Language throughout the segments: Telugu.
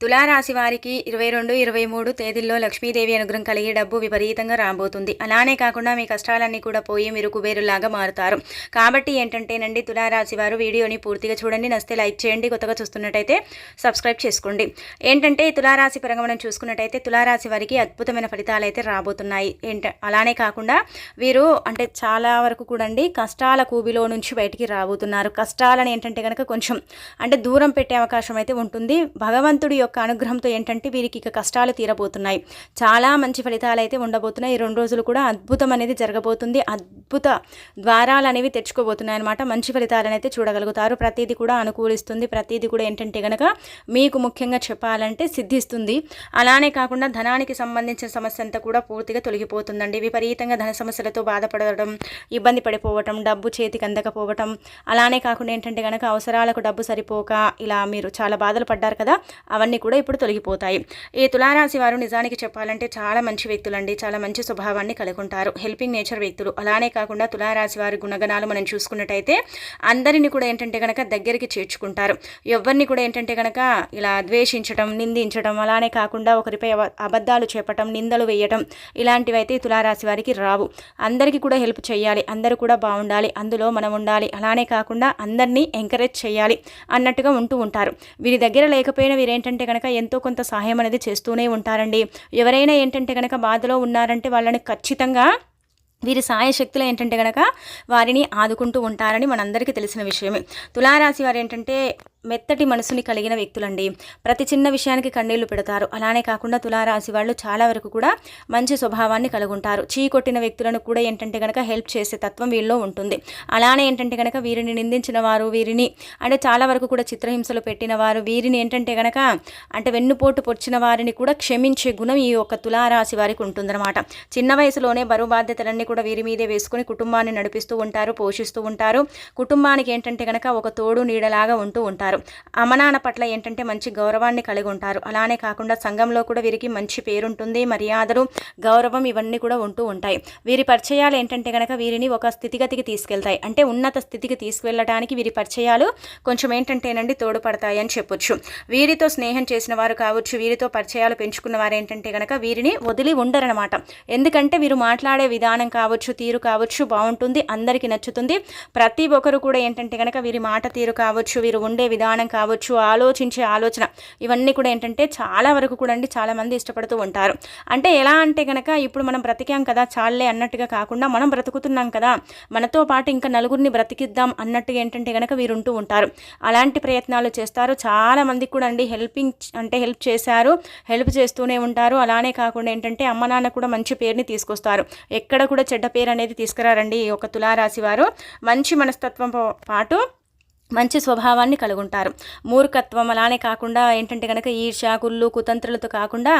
తులారాశి వారికి ఇరవై రెండు ఇరవై మూడు తేదీల్లో లక్ష్మీదేవి అనుగ్రహం కలిగి డబ్బు విపరీతంగా రాబోతుంది. అలానే కాకుండా మీ కష్టాలన్నీ కూడా పోయి మీరు కుబేరులాగా మారుతారు. కాబట్టి ఏంటంటేనండి తులారాశి వారు వీడియోని పూర్తిగా చూడండి. నస్తే లైక్ చేయండి. కొత్తగా చూస్తున్నట్టయితే సబ్స్క్రైబ్ చేసుకోండి. ఏంటంటే తులారాశి పరంగా మనం చూసుకున్నట్టయితే తులారాశి వారికి అద్భుతమైన ఫలితాలు అయితే రాబోతున్నాయి. ఏంట అలానే కాకుండా వీరు అంటే చాలా వరకు కూడా అండి కష్టాల కూబిలో నుంచి బయటికి రాబోతున్నారు. కష్టాలని ఏంటంటే కనుక కొంచెం అంటే దూరం పెట్టే అవకాశం అయితే ఉంటుంది. భగవంతుడి యొక్క అనుగ్రహంతో ఏంటంటే వీరికి ఇక కష్టాలు తీరబోతున్నాయి. చాలా మంచి ఫలితాలు అయితే ఉండబోతున్నాయి. ఈ రెండు రోజులు కూడా అద్భుతం అనేది జరగబోతుంది. అద్భుత ద్వారాలు అనేవి తెచ్చుకోబోతున్నాయి అనమాట మంచి ఫలితాలను అయితే చూడగలుగుతారు. ప్రతిదీ కూడా అనుకూలిస్తుంది. ప్రతిదీ కూడా ఏంటంటే కనుక మీకు ముఖ్యంగా చెప్పాలంటే సిద్ధిస్తుంది. అలానే కాకుండా ధనానికి సంబంధించిన సమస్య అంతా కూడా పూర్తిగా తొలగిపోతుందండి. విపరీతంగా ధన సమస్యలతో బాధపడడం ఇబ్బంది పడిపోవటం డబ్బు చేతికి అందకపోవటం అలానే కాకుండా ఏంటంటే కనుక అవసరాలకు డబ్బు సరిపోక ఇలా మీరు చాలా బాధలు పడ్డారు కదా అవన్నీ కూడా ఇప్పుడు తొలగిపోతాయి. ఈ తులారాశి వారు నిజానికి చెప్పాలంటే చాలా మంచి వ్యక్తులండి. చాలా మంచి స్వభావాన్ని కలిగి ఉంటారు హెల్పింగ్ నేచర్ వ్యక్తులు. అలానే కాకుండా తులారాశి వారి గుణగణాలు మనం చూసుకున్నట్టయితే అందరిని కూడా ఏంటంటే కనుక దగ్గరికి చేర్చుకుంటారు. ఎవరిని కూడా ఏంటంటే కనుక ఇలా ద్వేషించడం నిందించడం అలానే కాకుండా ఒకరిపై అబ- అబద్ధాలు చెప్పటం నిందలు వేయటం ఇలాంటివి అయితే తులారాశి వారికి రావు. అందరికీ కూడా హెల్ప్ చేయాలి. అందరూ కూడా బాగుండాలి. అందులో మనం ఉండాలి. అలానే కాకుండా అందరినీ ఎంకరేజ్ చేయాలి అన్నట్టుగా ఉంటూ ఉంటారు. వీరి దగ్గర లేకపోయినా వీరేంటంటే కనుక ఎంతో కొంత సహాయం అనేది చేస్తూనే ఉంటారండి. ఎవరైనా ఏంటంటే కనుక బాధలో ఉన్నారంటే వాళ్ళని ఖచ్చితంగా వీరి సాయశక్తులు ఏంటంటే కనుక వారిని ఆదుకుంటూ ఉంటారని మనందరికీ తెలిసిన విషయమే. తులారాశి వారు ఏంటంటే మెత్తటి మనసుని కలిగిన వ్యక్తులండి. ప్రతి చిన్న విషయానికి కన్నీళ్ళు పెడతారు. అలానే కాకుండా తులారాశి వాళ్ళు చాలా వరకు కూడా మంచి స్వభావాన్ని కలుగుంటారు. చీ కొట్టిన వ్యక్తులను కూడా ఏంటంటే కనుక హెల్ప్ చేసే తత్వం వీళ్ళలో ఉంటుంది. అలానే ఏంటంటే కనుక వీరిని నిందించిన వారు వీరిని అంటే చాలా వరకు కూడా చిత్రహింసలు పెట్టిన వారు వీరిని ఏంటంటే కనుక అంటే వెన్నుపోటు పొడిచిన వారిని కూడా క్షమించే గుణం ఈ యొక్క తులారాశి వారికి ఉంటుందన్నమాట. చిన్న వయసులోనే బరువు బాధ్యతలన్నీ కూడా వీరి మీదే వేసుకుని కుటుంబాన్ని నడిపిస్తూ ఉంటారు పోషిస్తూ ఉంటారు. కుటుంబానికి ఏంటంటే కనుక ఒక తోడు నీడలాగా ఉంటూ ఉంటారు. అమనాన పట్ల ఏంటంటే మంచి గౌరవాన్ని కలిగి ఉంటారు. అలానే కాకుండా సంఘంలో కూడా వీరికి మంచి పేరుంటుంది మర్యాదలు గౌరవం ఇవన్నీ కూడా ఉంటూ ఉంటాయి. వీరి పరిచయాలు ఏంటంటే కనుక వీరిని ఒక స్థితిగతికి తీసుకెళ్తాయి. అంటే ఉన్నత స్థితికి తీసుకువెళ్ళడానికి వీరి పరిచయాలు కొంచెం ఏంటంటేనండి తోడ్పడతాయి అని చెప్పొచ్చు. వీరితో స్నేహం చేసిన వారు కావచ్చు వీరితో పరిచయాలు పెంచుకున్న వారు ఏంటంటే కనుక వీరిని వదిలి ఉండరనమాట ఎందుకంటే వీరు మాట్లాడే విధానం కావచ్చు తీరు కావచ్చు బాగుంటుంది అందరికీ నచ్చుతుంది. ప్రతి ఒక్కరు కూడా ఏంటంటే కనుక వీరి మాట తీరు కావచ్చు వీరు ఉండే విధానం కావచ్చు ఆలోచించే ఆలోచన. ఇవన్నీ కూడా ఏంటంటే చాలా వరకు కూడా అండి చాలామంది ఇష్టపడుతూ ఉంటారు. అంటే ఎలా అంటే కనుక ఇప్పుడు మనం బ్రతికాం కదా చాలే అన్నట్టుగా కాకుండా మనం బ్రతుకుతున్నాం కదా మనతో పాటు ఇంకా నలుగురిని బ్రతికిద్దాం అన్నట్టుగా ఏంటంటే కనుక వీరు ఉంటూ ఉంటారు. అలాంటి ప్రయత్నాలు చేస్తారు. చాలా మందికి కూడా అండి హెల్పింగ్ అంటే హెల్ప్ చేశారు హెల్ప్ చేస్తూనే ఉంటారు. అలానే కాకుండా ఏంటంటే అమ్మ నాన్న కూడా మంచి పేరుని తీసుకొస్తారు. ఎక్కడ కూడా చెడ్డ పేరు అనేది తీసుకురారండి ఒక తులారాశి వారు. మంచి మనస్తత్వంతో పాటు మంచి స్వభావాన్ని కలుగుంటారు. మూర్ఖత్వం అలానే కాకుండా ఏంటంటే కనుక ఈర్ష కుళ్ళు కుతంత్రులతో కాకుండా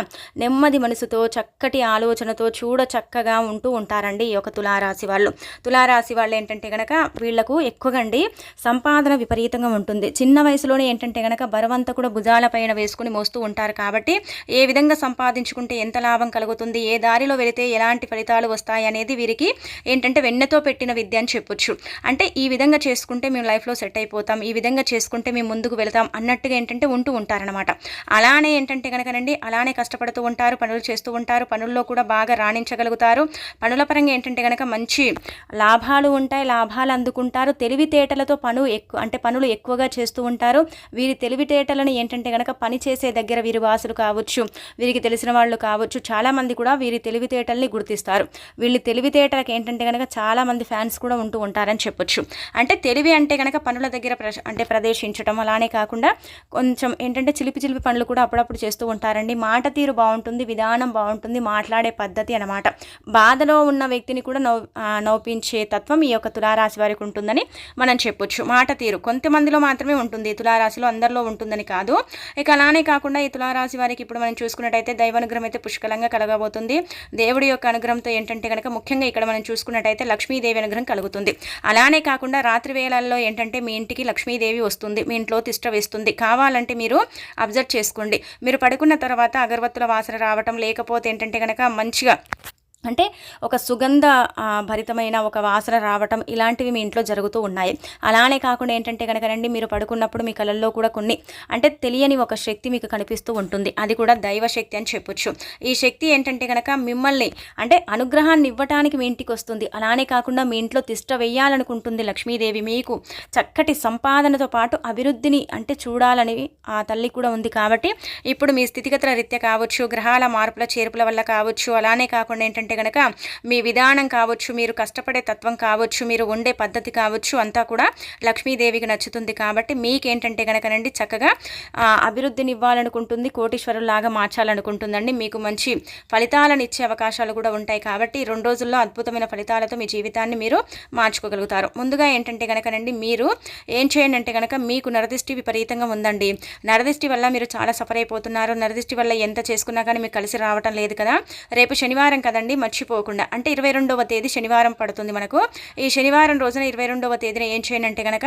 నెమ్మది మనసుతో చక్కటి ఆలోచనతో చూడ చక్కగా ఉంటూ ఉంటారండి ఈ యొక్క తులారాశి వాళ్ళు. తులారాశి వాళ్ళు ఏంటంటే కనుక వీళ్ళకు ఎక్కువగా అండి సంపాదన విపరీతంగా ఉంటుంది. చిన్న వయసులోనే ఏంటంటే కనుక బరువంతా కూడా భుజాల పైన వేసుకుని మోస్తూ ఉంటారు కాబట్టి ఏ విధంగా సంపాదించుకుంటే ఎంత లాభం కలుగుతుంది ఏ దారిలో వెళితే ఎలాంటి ఫలితాలు వస్తాయి అనేది వీరికి ఏంటంటే వెన్నెతో పెట్టిన విద్య అని చెప్పొచ్చు. అంటే ఈ విధంగా చేసుకుంటే మేము లైఫ్లో సెట్ అయిపో వెళ్ళిపోతాం ఈ విధంగా చేసుకుంటే మేము ముందుకు వెళతాం అన్నట్టుగా ఏంటంటే ఉంటూ ఉంటారనమాట అలానే ఏంటంటే కనుకనండి అలానే కష్టపడుతూ ఉంటారు పనులు చేస్తూ ఉంటారు పనుల్లో కూడా బాగా రాణించగలుగుతారు. పనుల పరంగా ఏంటంటే కనుక మంచి లాభాలు ఉంటాయి లాభాలు అందుకుంటారు. తెలివితేటలతో పను ఎక్కువ అంటే పనులు ఎక్కువగా చేస్తూ ఉంటారు. వీరి తెలివితేటలను ఏంటంటే కనుక పని చేసే దగ్గర వీరి వాసులు కావచ్చు వీరికి తెలిసిన వాళ్ళు కావచ్చు చాలామంది కూడా వీరి తెలివితేటల్ని గుర్తిస్తారు. వీళ్ళ తెలివితేటలకు ఏంటంటే కనుక చాలామంది ఫ్యాన్స్ కూడా ఉంటూ ఉంటారని చెప్పొచ్చు. అంటే తెలివి అంటే కనుక పనుల దగ్గర దగ్గర అంటే ప్రదర్శించడం అలానే కాకుండా కొంచెం ఏంటంటే చిలిపి చిలిపి పనులు కూడా అప్పుడప్పుడు చేస్తూ ఉంటారండి. మాట తీరు బాగుంటుంది విధానం బాగుంటుంది మాట్లాడే పద్ధతి అన్నమాట. బాధలో ఉన్న వ్యక్తిని కూడా నవ్వు నవ్వించే తత్వం ఈ యొక్క తులారాశి వారికి ఉంటుందని మనం చెప్పొచ్చు. మాట తీరు కొంతమందిలో మాత్రమే ఉంటుంది. తులారాశిలో అందరిలో ఉంటుందని కాదు. ఇక అలానే కాకుండా ఈ తులారాశి వారికి ఇప్పుడు మనం చూసుకున్నట్టయితే దైవానుగ్రహం అయితే పుష్కలంగా కలగబోతుంది. దేవుడి యొక్క అనుగ్రహంతో ఏంటంటే కనుక ముఖ్యంగా ఇక్కడ మనం చూసుకున్నట్టయితే లక్ష్మీదేవి అనుగ్రహం కలుగుతుంది. అలానే కాకుండా రాత్రి వేళల్లో ఏంటంటే మీ ఇంటికి లక్ష్మీదేవి వస్తుంది మీ ఇంట్లో తిష్ట వేస్తుంది. కావాలంటే మీరు అబ్జర్వ్ చేసుకోండి. మీరు పడుకున్న తర్వాత అగరబత్తుల వాసన రావటం లేకపోతే ఏంటంటే కనుక మంచిగా అంటే ఒక సుగంధ భరితమైన ఒక వాసన రావటం ఇలాంటివి మీ ఇంట్లో జరుగుతూ ఉన్నాయి. అలానే కాకుండా ఏంటంటే కనుకనండి మీరు పడుకున్నప్పుడు మీ కళల్లో కూడా కొన్ని అంటే తెలియని ఒక శక్తి మీకు కనిపిస్తూ ఉంటుంది. అది కూడా దైవ శక్తి అని చెప్పొచ్చు. ఈ శక్తి ఏంటంటే కనుక మిమ్మల్ని అంటే అనుగ్రహాన్ని ఇవ్వటానికి మీ ఇంటికి వస్తుంది. అలానే కాకుండా మీ ఇంట్లో తిష్ట వేయాలనుకుంటుంది లక్ష్మీదేవి. మీకు చక్కటి సంపాదనతో పాటు అభివృద్ధిని అంటే చూడాలని ఆ తల్లి కూడా ఉంది కాబట్టి ఇప్పుడు మీ స్థితిగతుల రీత్యా కావచ్చు గ్రహాల మార్పుల చేర్పుల వల్ల కావచ్చు అలానే కాకుండా ఏంటంటే కనుక మీ విధానం కావచ్చు మీరు కష్టపడే తత్వం కావచ్చు మీరు ఉండే పద్ధతి కావచ్చు అంతా కూడా లక్ష్మీదేవికి నచ్చుతుంది కాబట్టి మీకేంటంటే కనుకనండి చక్కగా అభివృద్ధిని ఇవ్వాలనుకుంటుంది కోటీశ్వరులాగా మార్చాలనుకుంటుందండి. మీకు మంచి ఫలితాలను ఇచ్చే అవకాశాలు కూడా ఉంటాయి కాబట్టి రెండు రోజుల్లో అద్భుతమైన ఫలితాలతో మీ జీవితాన్ని మీరు మార్చుకోగలుగుతారు. ముందుగా ఏంటంటే కనుకనండి మీరు ఏం చేయండి అంటే కనుక మీకు నరదిష్టి విపరీతంగా ఉందండి. నరదిష్టి వల్ల మీరు చాలా సఫర్ అయిపోతున్నారు. నరదిష్టి వల్ల ఎంత చేసుకున్నా కానీ మీకు కలిసి రావటం లేదు కదా. రేపు శనివారం కదండి మర్చిపోకుండా. అంటే ఇరవై రెండవ తేదీ శనివారం పడుతుంది మనకు. ఈ శనివారం రోజున ఇరవై రెండవ తేదీన ఏం చేయనంటే కనుక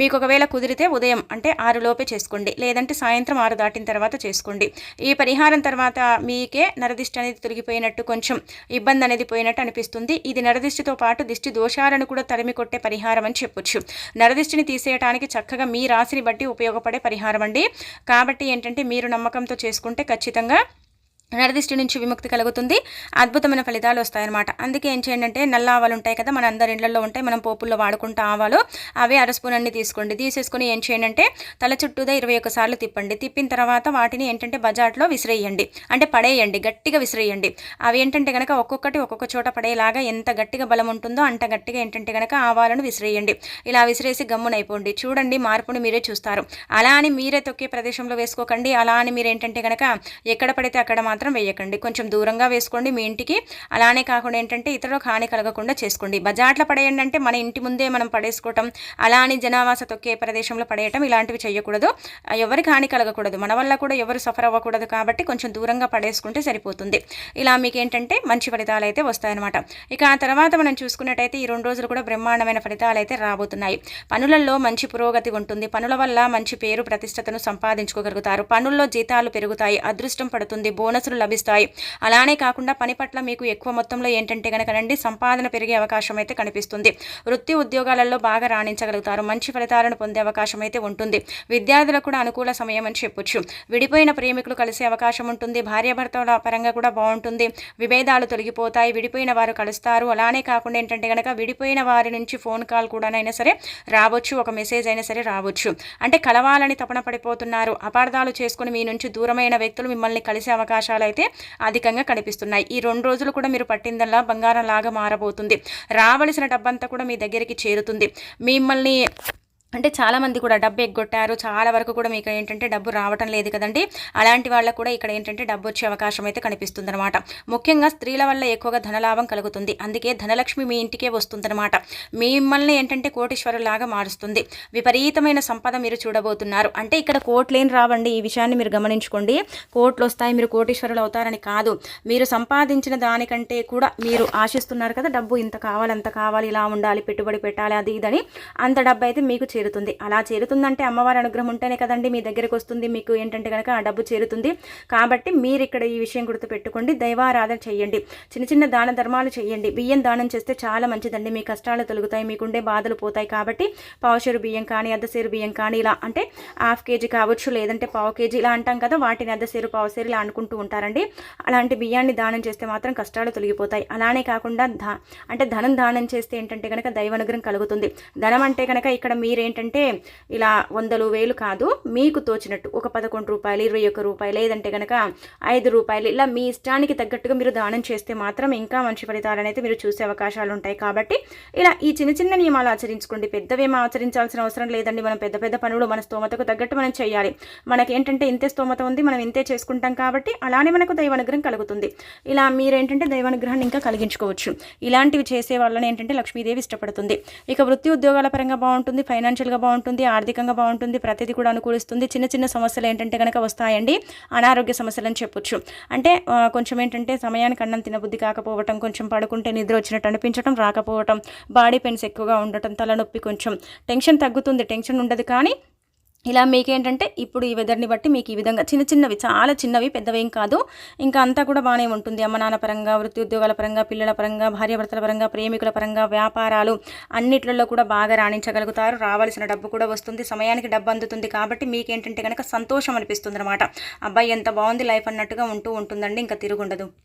మీకు ఒకవేళ కుదిరితే ఉదయం అంటే ఆరు లోపే చేసుకోండి. లేదంటే సాయంత్రం ఆరు దాటిన తర్వాత చేసుకోండి. ఈ పరిహారం తర్వాత మీకే నరదిష్టి అనేది తొలగిపోయినట్టు కొంచెం ఇబ్బంది అనేది పోయినట్టు అనిపిస్తుంది. ఇది నరదిష్టితో పాటు దిష్టి దోషాలను కూడా తరిమి కొట్టే పరిహారం అని చెప్పొచ్చు. నరదిష్టిని తీసేయడానికి చక్కగా మీ రాశిని బట్టి ఉపయోగపడే పరిహారం అండి. కాబట్టి ఏంటంటే మీరు నమ్మకంతో చేసుకుంటే ఖచ్చితంగా నరదిష్టి నుంచి విముక్తి కలుగుతుంది. అద్భుతమైన ఫలితాలు వస్తాయన్నమాట. అందుకే ఏం చేయండి అంటే నల్ల ఆవాలు ఉంటాయి కదా మన అందరి ఇళ్ళలో ఉంటాయి మనం పోపుల్లో వాడుకుంటా ఆవాలు. అవే అర స్పూన్ అన్ని తీసుకోండి. తీసేసుకుని ఏం చేయండి అంటే తల చుట్టూదా ఇరవై సార్లు తిప్పండి. తిప్పిన తర్వాత వాటిని ఏంటంటే బజార్లో విసిరేయండి. అంటే పడేయండి గట్టిగా విసిరేయండి. అవి ఏంటంటే కనుక ఒక్కొక్కటి ఒక్కొక్క చోట పడేలాగా ఎంత గట్టిగా బలం ఉంటుందో అంత గట్టిగా ఏంటంటే కనుక ఆవాలను విసిరేయండి. ఇలా విసిరేసి గమ్మునైపోండి. చూడండి మార్పుని మీరే చూస్తారు. అలా అని మీరే తొక్కే ప్రదేశంలో వేసుకోకండి. అలా అని మీరు ఏంటంటే కనుక ఎక్కడ పడితే అక్కడ మాత్రం వేయకండి. కొంచెం దూరంగా వేసుకోండి మీ ఇంటికి. అలానే కాకుండా ఏంటంటే ఇతరులకు హాని కలగకుండా చేసుకోండి. బజార్లో పడేయండి అంటే మన ఇంటి ముందే మనం పడేసుకోవటం అలా అని జనావాస తొక్కే ప్రదేశంలో పడేయటం ఇలాంటివి చేయకూడదు. ఎవరికి హాని కలగకూడదు. మన వల్ల కూడా ఎవరు సఫర్ అవ్వకూడదు కాబట్టి కొంచెం దూరంగా పడేసుకుంటే సరిపోతుంది. ఇలా మీకు ఏంటంటే మంచి ఫలితాలు అయితే వస్తాయన్నమాట. ఇక ఆ తర్వాత మనం చూసుకున్నట్టయితే ఈ రెండు రోజులు కూడా బ్రహ్మాండమైన ఫలితాలు అయితే రాబోతున్నాయి. పనులలో మంచి పురోగతి ఉంటుంది. పనుల వల్ల మంచి పేరు ప్రతిష్టతను సంపాదించుకోగలుగుతారు. పనుల్లో జీతాలు పెరుగుతాయి. అదృష్టం పడుతుంది. బోనస్ బోనసులు లభిస్తాయి. అలానే కాకుండా పని పట్ల మీకు ఎక్కువ మొత్తంలో ఏంటంటే కనుకనండి సంపాదన పెరిగే అవకాశం అయితే కనిపిస్తుంది. వృత్తి ఉద్యోగాలలో బాగా రాణించగలుగుతారు. మంచి ఫలితాలను పొందే అవకాశం అయితే ఉంటుంది. విద్యార్థులకు కూడా అనుకూల సమయం అని చెప్పొచ్చు. విడిపోయిన ప్రేమికులు కలిసే అవకాశం ఉంటుంది. భార్యాభర్తల పరంగా కూడా బాగుంటుంది. విభేదాలు తొలగిపోతాయి. విడిపోయిన వారు కలుస్తారు. అలానే కాకుండా ఏంటంటే కనుక విడిపోయిన వారి నుంచి ఫోన్ కాల్ కూడానైనా సరే రావచ్చు. ఒక మెసేజ్ అయినా సరే రావచ్చు. అంటే కలవాలని తపన పడిపోతున్నారు. అపార్థాలు చేసుకుని మీ నుంచి దూరమైన వ్యక్తులు మిమ్మల్ని కలిసే అవకాశాలు అయితే అధికంగా కనిపిస్తున్నాయి. ఈ రెండు రోజులు కూడా మీరు పట్టిందల్లా బంగారం లాగా మారబోతుంది. రావలసిన డబ్బంతా కూడా మీ దగ్గరికి చేరుతుంది. మిమ్మల్ని అంటే చాలామంది కూడా డబ్బు ఎగ్గొట్టారు. చాలా వరకు కూడా మీకు ఏంటంటే డబ్బు రావటం లేదు కదండి. అలాంటి వాళ్ళకు కూడా ఇక్కడ ఏంటంటే డబ్బు వచ్చే అవకాశం అయితే కనిపిస్తుంది అనమాట ముఖ్యంగా స్త్రీల వల్ల ఎక్కువగా ధనలాభం కలుగుతుంది. అందుకే ధనలక్ష్మి మీ ఇంటికే వస్తుందన్నమాట. మిమ్మల్ని ఏంటంటే కోటీశ్వరులాగా మారుస్తుంది. విపరీతమైన సంపద మీరు చూడబోతున్నారు. అంటే ఇక్కడ కోట్లేని రావండి. ఈ విషయాన్ని మీరు గమనించుకోండి. కోట్లు వస్తాయి మీరు కోటీశ్వరులు అవుతారని కాదు. మీరు సంపాదించిన దానికంటే కూడా మీరు ఆశిస్తున్నారు కదా డబ్బు ఇంత కావాలి అంత కావాలి ఇలా ఉండాలి పెట్టుబడి పెట్టాలి అది ఇదని అంత డబ్బు అయితే మీకు చేరుతుంది. అలా చేరుతుందంటే అమ్మవారి అనుగ్రహం ఉంటేనే కదండి మీ దగ్గరకు వస్తుంది. మీకు ఏంటంటే కనుక ఆ డబ్బు చేరుతుంది. కాబట్టి మీరు ఇక్కడ ఈ విషయం గుర్తు పెట్టుకోండి దైవారాధన చేయండి. చిన్న చిన్న దాన ధర్మాలు చేయండి. బియ్యం దానం చేస్తే చాలా మంచిదండి. మీ కష్టాలు తొలుగుతాయి. మీకుండే బాధలు పోతాయి కాబట్టి పావుషేరు బియ్యం కానీ అర్ధసేరు బియ్యం కానీ ఇలా అంటే హాఫ్ కేజీ కావచ్చు. లేదంటే పావు కేజీ ఇలా అంటాం కదా వాటిని అర్ధసేరు పావుసేరు ఇలా అనుకుంటూ ఉంటారండి. అలాంటి బియ్యాన్ని దానం చేస్తే మాత్రం కష్టాలు తొలగిపోతాయి. అలానే కాకుండా ధా అంటే ధనం దానం చేస్తే ఏంటంటే కనుక దైవానుగ్రహం కలుగుతుంది. ధనం అంటే కనుక ఇక్కడ ఏంటంటే ఇలా వందలు వేలు కాదు మీకు తోచినట్టు ఒక పదకొండు రూపాయలు ఇరవై ఒక్క రూపాయలు లేదంటే కనుక ఐదు రూపాయలు ఇలా మీ ఇష్టానికి తగ్గట్టుగా మీరు దానం చేస్తే మాత్రం ఇంకా మంచి ఫలితాలను అయితే మీరు చూసే అవకాశాలు ఉంటాయి. కాబట్టి ఇలా ఈ చిన్న చిన్న నియమాలు ఆచరించుకోండి. పెద్దవేమో ఆచరించాల్సిన అవసరం లేదండి. మనం పెద్ద పెద్ద పనులు మన స్తోమతకు తగ్గట్టు మనం చేయాలి. మనకి ఏంటంటే ఇంతే స్తోమత ఉంది మనం ఇంతే చేసుకుంటాం కాబట్టి అలానే మనకు దైవానుగ్రహం కలుగుతుంది. ఇలా మీరేంటంటే దైవానుగ్రహాన్ని ఇంకా కలిగించుకోవచ్చు. ఇలాంటివి చేసే వాళ్ళని ఏంటంటే లక్ష్మీదేవి ఇష్టపడుతుంది. ఇక వృత్తి ఉద్యోగాల పరంగా బాగుంటుంది. ఫైనాన్షియల్గా బాగుంటుంది ఆర్థికంగా బాగుంటుంది ప్రతిదీ కూడా అనుకూలిస్తుంది. చిన్న చిన్న సమస్యలు ఏంటంటే కనుక వస్తాయండి. అనారోగ్య సమస్యలు అని చెప్పొచ్చు. అంటే కొంచెం ఏంటంటే సమయానికి అన్నం తినబుద్ధి కాకపోవటం కొంచెం పడుకుంటే నిద్ర వచ్చినట్టు అనిపించడం రాకపోవటం బాడీ పెయిన్స్ ఎక్కువగా ఉండటం తలనొప్పి కొంచెం టెన్షన్ తగ్గుతుంది టెన్షన్ ఉండదు కానీ ఇలా మీకేంటంటే ఇప్పుడు ఈ వెదర్ని బట్టి మీకు ఈ విధంగా చిన్న చిన్నవి చాలా చిన్నవి పెద్దవేం కాదు. ఇంకా అంతా కూడా బాగానే ఉంటుంది. అమ్మ నాన్న పరంగా వృత్తి ఉద్యోగాల పరంగా పిల్లల పరంగా భార్యాభర్తల పరంగా ప్రేమికుల పరంగా వ్యాపారాలు అన్నిట్లలో కూడా బాగా రాణించగలుగుతారు. రావాల్సిన డబ్బు కూడా వస్తుంది. సమయానికి డబ్బు అందుతుంది కాబట్టి మీకేంటంటే కనుక సంతోషం అనిపిస్తుంది అనమాట అబ్బాయి ఎంత బాగుంది లైఫ్ అన్నట్టుగా ఉంటూ ఉంటుందండి. ఇంకా తిరుగుండదు.